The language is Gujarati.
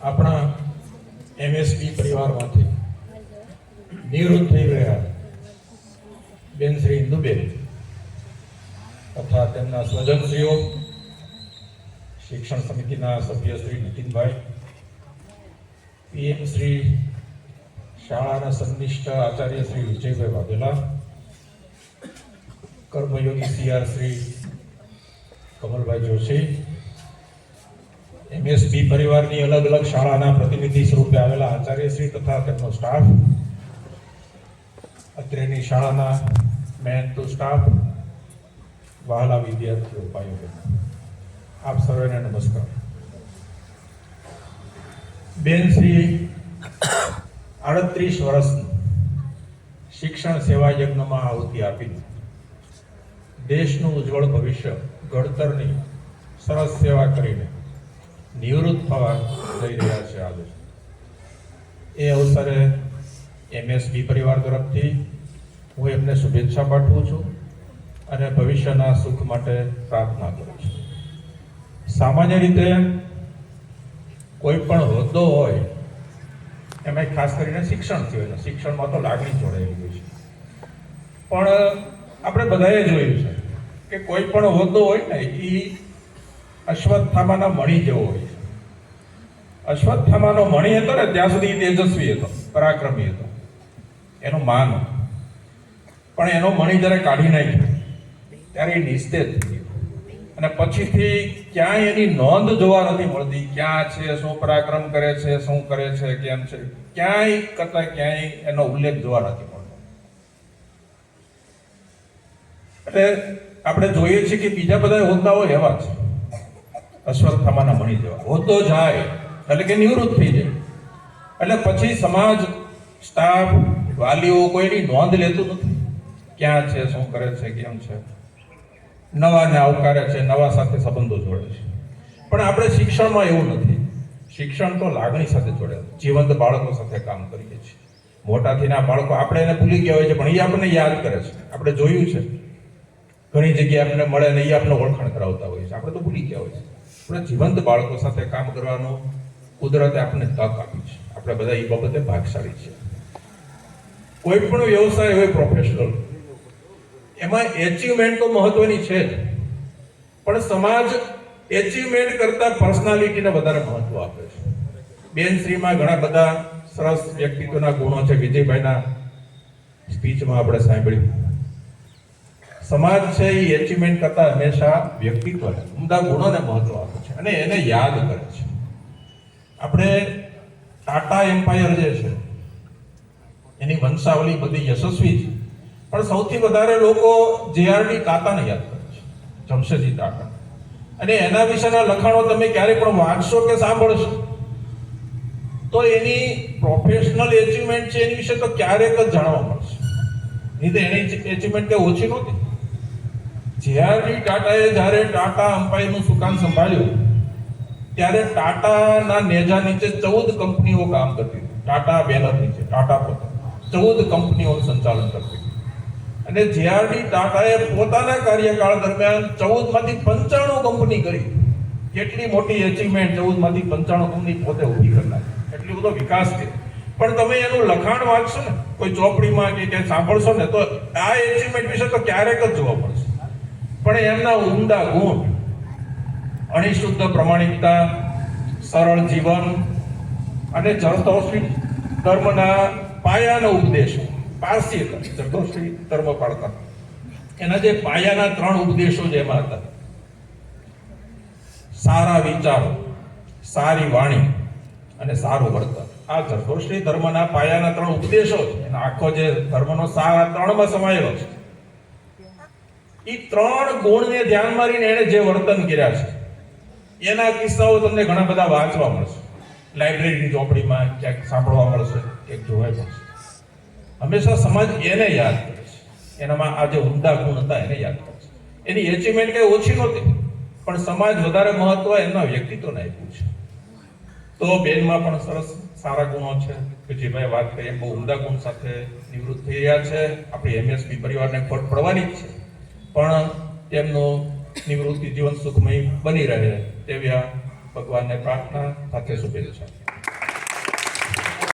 આપણા એમએસપી પરિવારમાંથી નિવૃત્ત થઈ ગયા બેન શ્રી ઇન્દુબેન તથા તેમના સ્વજનશ્રીઓ, શિક્ષણ સમિતિના સભ્ય શ્રી નીતિનભાઈ, પીએમ શ્રી શાળાના સંનિષ્ઠ આચાર્ય શ્રી વિજયભાઈ વાઘેલા, કર્મયોગી સીઆર શ્રી કમલભાઈ જોશી એમએસબી પરિવારની અલગ અલગ શાળાના પ્રતિનિધિ સ્વરૂપે આવેલા આચાર્યશ્રી તથા તેમનો સ્ટાફ અત્રેની શાળાના મેન ટુ સ્ટાફ વહાલા વિદ્યાર્થીઓ, ભાઈઓ. આપ સર્વેને નમસ્કાર. બેન શ્રી આડત્રીસ વર્ષની શિક્ષણ સેવા યજ્ઞમાં આહુતિ આપી. દેશનું ઉજ્જવળ ભવિષ્ય, ઘડતરની સરસ સેવા કરીને નિવૃત્ત થવા જઈ રહ્યા છે આજે એ અવસરે એમએસબી પરિવાર તરફથી હું એમને શુભેચ્છા પાઠવું છું અને ભવિષ્યના સુખ માટે પ્રાર્થના કરું છું. સામાન્ય રીતે કોઈ પણ હોદ્દો હોય, એમાં ખાસ કરીને શિક્ષણથી હોય, શિક્ષણમાં તો લાગણી જોડાયેલી હોય છે. પણ આપણે બધાએ જોયું છે કે કોઈ પણ હોદ્દો હોય ને એ અશ્વત્થામાના મણી જેવો હોય છે. અશ્વત્થામાનો મણી હતો ને, ત્યાં સુધી તેજસ્વી હતો, પરાક્રમી હતો. એનું માન પણ એનો મણી જ્યારે કાઢી નાખ્યો, ત્યારે એ નિસ્તેજ અને પછીથી ક્યાંય એની નોંધ જોવા નથી મળતી, ક્યાં છે, શું પરાક્રમ કરે છે, શું કરે છે, કેમ છે, ક્યાંય કરતા ક્યાંય એનો ઉલ્લેખ જોવા નથી મળતો. એટલે આપણે જોઈએ છીએ કે બીજા બધા હોદ્દાઓ એવા છે. અશ્વત્થામાના મણી જવા. હોતો જાય, એટલે કે નિવૃત્ત થઈ જાય. એટલે પછી સમાજ સ્ટાફ વાલીઓ કોઈની નોંધ લેતું નથી. ક્યાં છે, શું કરે છે, કેમ છે? નવાને આવકારે છે, નવા સાથે સંબંધો જોડે છે. પણ આપણે શિક્ષણમાં એવું નથી. શિક્ષણ તો લાગણી સાથે જોડેલું જીવંત બાળકો સાથે કામ કરીએ છીએ. મોટાથી ના બાળકો આપણે એને ભૂલી ગયા હોય છે, પણ એ આપણને યાદ કરે છે. આપણે જોયું છે. ઘણી જગ્યાએ આપણને મળે ને એ આપણે ઓળખાણ કરાવતા હોય છે. આપણે તો ભૂલી ગયા હોય છે. આપણે જીવંત બાળકો સાથે કામ કરવાનો કુદરતે આપણને તક આપી છે. આપણે બધા એ બાબતે ભાગશાળી છે કોઈ પણ વ્યવસાય હોય પ્રોફેશનલ એમાં એચિવમેન્ટ તો મહત્વની છે જ. પણ સમાજ એચિવમેન્ટ કરતા પર્સનાલિટીને વધારે મહત્વ આપે છે. બેનશ્રીમાં ઘણા બધા સરસ વ્યક્તિત્વના ગુણો છે. વિજયભાઈના સ્પીચમાં આપણે સાંભળ્યું. સમાજ છે એ એચિવમેન્ટ કરતા હંમેશા વ્યક્તિત્વને, ઉમદા ગુણોને મહત્વ આપે અને એને યાદ કરે છે આપણે ટાટા એમ્પાયર જે છે, એની વંશાવલી બધી યશસ્વી છે. પણ સૌથી વધારે લોકો જેઆરડી ટાટાને યાદ કરે છે, જમશેદજી ટાટા. અને એના વિશેના લખાણો તમે ક્યારેય પણ વાંચશો કે સાંભળશો? તો એની પ્રોફેશનલ એચિવમેન્ટ છે એની વિશે તો ક્યારેક જ જાણવા મળશે. નહીં તો એની એચિવમેન્ટ કે ઓછી નહોતી. જેઆરડી ટાટાએ જ્યારે ટાટા અમ્પાયરનું સુકાન સંભાળ્યું ત્યારે ટાટાના નેજા નીચે ચૌદ કંપનીઓ કામ કરતી હતી. ટાટા બેનર નીચે, ટાટા પોતે. ચૌદ કંપનીઓનું સંચાલન કરતી અને જેઆરડી ટાટાએ પોતાના કાર્યકાળ દરમિયાન ચૌદમાંથી પંચાણું કંપની કરી. કેટલી મોટી એચિવમેન્ટ ચૌદમાંથી પંચાણું કંપની પોતે ઊભી કરનાર એટલો બધો વિકાસ થયો પણ તમે એનું લખાણ વાંચશો ને, કોઈ ચોપડીમાં કે ક્યાંય સાંભળશો ને, તો આ એચિવમેન્ટ વિશે તો ક્યારેક જ જોવા મળશે. પણ એમના ઉમદા ગુણ અણિશુદ્ધ પ્રમાણિકતા, સરળ જીવન અને જરદોષી ધર્મના પાયાનો ઉપદેશો પારસી હતા ધર્મ પાળતા એના જે પાયાના ત્રણ ઉપદેશો જેમાં હતા. સારા વિચારો, સારી વાણી અને સારું વર્તન. આ જરદોષી ધર્મના પાયાના ત્રણ ઉપદેશો છે. એનો આખો જે ધર્મનો સાર ત્રણમાં સમાયેલો છે. એ ત્રણ ગુણને ધ્યાનમાં લઈને એણે જે વર્તન કર્યા છે એના કિસ્સાઓ તમને ઘણા બધા વાંચવા મળશે. લાઇબ્રેરીની ચોપડીમાં ક્યાંક સાંભળવા મળશે, ક્યાંક જોવા મળશે. હંમેશા સમાજ એને યાદ કરે છે. એનામાં આ જે ઉમદા ગુણ હતા એને યાદ કરે છે. એની એચિવમેન્ટ કંઈ ઓછી નહોતી, પણ સમાજ વધારે મહત્વ એમના વ્યક્તિત્વને આપ્યું છે. તો બેનમાં પણ સરસ સારા ગુણો છે. કે જે ભાઈ વાત કરી બહુ ઉમદા ગુણ સાથે નિવૃત્ત થઈ રહ્યા છે. આપણી એમએસપી પરિવારને ખોટ પડવાની જ છે. પણ તેમનું નિવૃત્તિ જીવન સુખમય બની રહે તેવી આ ભગવાનને પ્રાર્થના સાથે શુભેચ્છા.